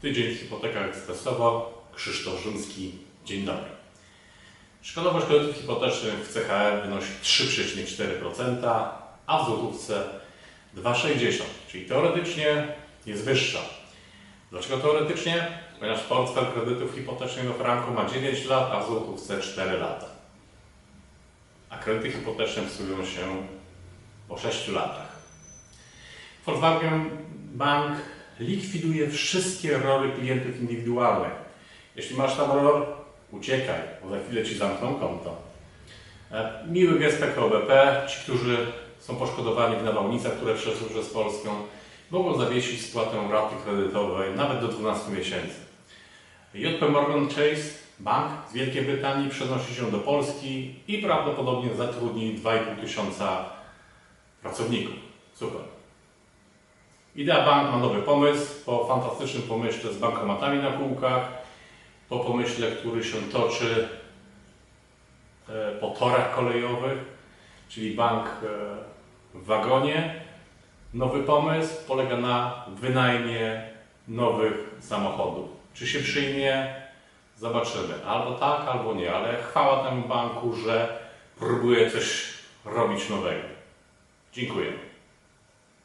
Tydzień w hipotekach ekspresowo. Krzysztof Rzymski. Dzień dobry. Szkodowość kredytów hipotecznych w CHR wynosi 3,4%, a w złotówce 2,60%, czyli teoretycznie jest wyższa. Dlaczego teoretycznie? Ponieważ portfel kredytów hipotecznych do franku ma 9 lat, a w złotówce 4 lata. A kredyty hipoteczne psują się po 6 latach. Volkswagen Bank likwiduje wszystkie rory klientów indywidualnych. Jeśli masz tam ror, uciekaj, bo za chwilę ci zamkną konto. E, Miły gest PKO BP. Ci, którzy są poszkodowani w nawałnicach, które przeszły przez Polskę, mogą zawiesić spłatę raty kredytowej nawet do 12 miesięcy. JP Morgan Chase, bank z Wielkiej Brytanii, przenosi się do Polski i prawdopodobnie zatrudni 2,5 tysiąca pracowników. Super. Idea Bank ma nowy pomysł. Po fantastycznym pomyśle z bankomatami na półkach, po pomyśle, który się toczy e, po torach kolejowych, czyli bank e, w wagonie. Nowy pomysł polega na wynajmie nowych samochodów. Czy się przyjmie? Zobaczymy. Albo tak, albo nie, ale chwała temu banku, że próbuje coś robić nowego. Dziękuję.